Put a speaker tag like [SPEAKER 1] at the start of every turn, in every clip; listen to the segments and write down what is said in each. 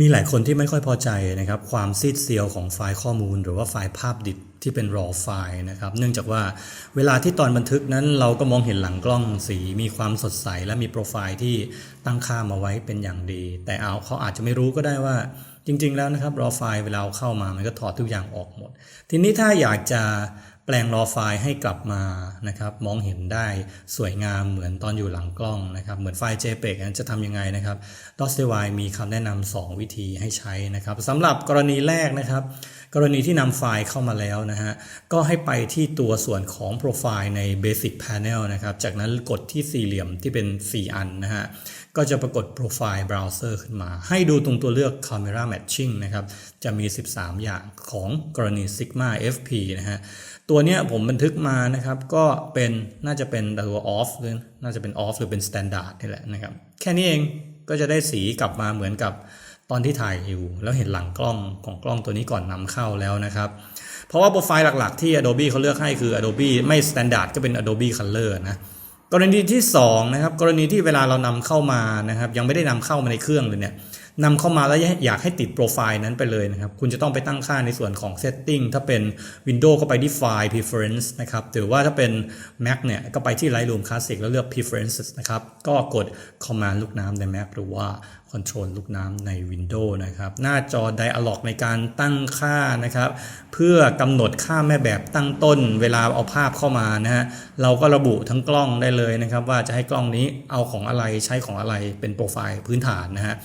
[SPEAKER 1] มีหลายคนที่ไม่ค่อยพอใจนะครับความซีดเซียวของไฟล์ข้อมูล หรือว่าไฟล์ภาพดิบที่เป็น raw ไฟล์นะครับเนื่องจากว่าเวลาที่ตอนบันทึกนั้นเราก็มองเห็นหลังกล้องสีมีความสดใส และมีโปรไฟล์ที่ตั้งค่ามาไว้เป็นอย่างดี แต่เอาเขาอาจจะไม่รู้ก็ได้ว่าจริง ๆ แล้วนะครับ raw ไฟล์เวลาเอาเข้ามามันก็ถอดทุกอย่างออกหมด ทีนี้ถ้าอยากจะ แปลง raw ไฟล์ให้กลับมานะครับ มองเห็นได้สวยงามเหมือนตอนอยู่หลังกล้องนะครับ เหมือนไฟล์ JPEG นั้นจะทำยังไงนะครับ d o s d y มีคำแนะนำ2 วิธีให้ใช้นะครับสำหรับกรณีแรกนะครับ กรณีที่นำไฟล์เข้ามาแล้วนะฮะก็ให้ไปที่ตัวส่วนของโปรไฟล์ใน Basic Panel นะครับ จากนั้นกดที่สี่เหลี่ยมที่เป็น 4 อันนะฮะ ก็จะปรากฏโปรไฟล์เบราว์เซอร์ขึ้นมา ให้ดูตรงตัวเลือก Camera Matching นะครับ จะมี 13 อย่างของกรณี Sigma FP นะฮะ ตัวเนี้ยผมบันทึกมานะครับ ก็เป็นน่าจะเป็นตัว off หรือน่าจะเป็น off หรือเป็น standard นี่แหละนะครับ แค่นี้เองก็จะได้สีกลับมาเหมือนกับตอนที่ถ่ายอยู่ แล้วเห็นหลังกล้องของกล้องตัวนี้ก่อนนำเข้าแล้วนะครับ เพราะว่าโปรไฟล์หลักๆ ที่ Adobe เขาเลือกให้คือ Adobe ไม่ standard ก็เป็น Adobe Color นะ กรณีที่2นะครับกรณีที่เวลาเรานำเข้ามานะครับยังไม่ได้นำเข้ามาในเครื่องเลยเนี่ย นำเข้ามาแล้วอยากให้ติดโปรไฟล์นั้นไปเลยนะครับ คุณจะต้องไปตั้งค่าในส่วนของ Setting ถ้าเป็น Windows ก็ไปที่ File Preference นะครับ หรือว่าถ้าเป็น Mac เนี่ย ก็ไปที่ Lightroom Classic แล้วเลือก Preferences นะครับ ก็กด Command ลูกน้ำใน Mac หรือว่า Control ลูกน้ำใน Windows นะครับ หน้าจอ Dialog ในการตั้งค่านะครับ เพื่อกำหนดค่าแม่แบบตั้งต้น เวลาเอาภาพเข้ามานะฮะ เราก็ระบุทั้งกล้องได้เลยนะครับ ว่าจะให้กล้องนี้เอาของอะไรใช้ของอะไรเป็นโปรไฟล์พื้นฐานนะฮะ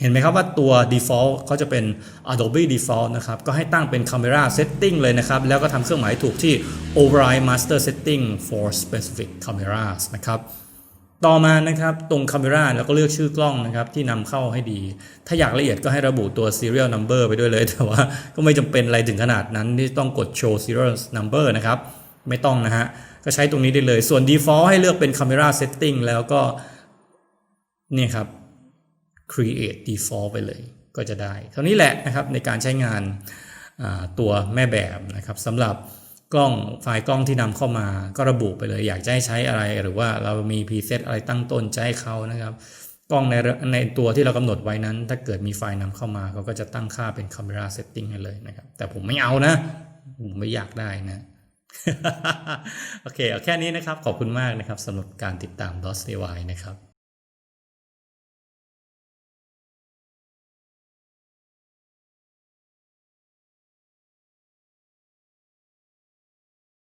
[SPEAKER 1] เห็นไหมครับว่าตัว default เขาจะเป็น Adobe default นะครับ ก็ให้ตั้งเป็น camera setting เลยนะครับ แล้วก็ทำเครื่องหมายถูกที่ override master setting for specific cameras นะครับต่อมานะครับตรง camera แล้วก็เลือกชื่อกล้องนะครับที่นำเข้าให้ดี ถ้าอยากละเอียดก็ให้ระบุตัว serial number ไปด้วยเลย แต่ว่าก็ไม่จำเป็นอะไรถึงขนาดนั้นที่ต้องกด show serial number นะครับไม่ต้องนะฮะก็ใช้ตรงนี้ได้เลย ส่วน default ให้เลือกเป็น camera setting แล้วก็นี่ครับ create default ไปเลยก็จะได้ เท่านี้แหละนะครับในการใช้งานตัวแม่แบบนะครับสำหรับกล้องไฟล์กล้องที่นำเข้ามาก็ระบุไปเลย อยากจะให้ใช้อะไรหรือว่าเรามี preset อะไรตั้งต้นจให้เขานะครับ กล้องในในตัวที่เรากำหนดไว้นั้น ถ้าเกิดมีไฟล์นำเข้ามาเขาก็จะตั้งค่าเป็น camera setting ให้เลยนะครับ แต่ผมไม่เอานะ ผมไม่อยากได้นะ โอเคเอาแค่นี้นะครับ ขอบคุณมากนะครับสำหรับการติดตาม DOS DIY นะครับ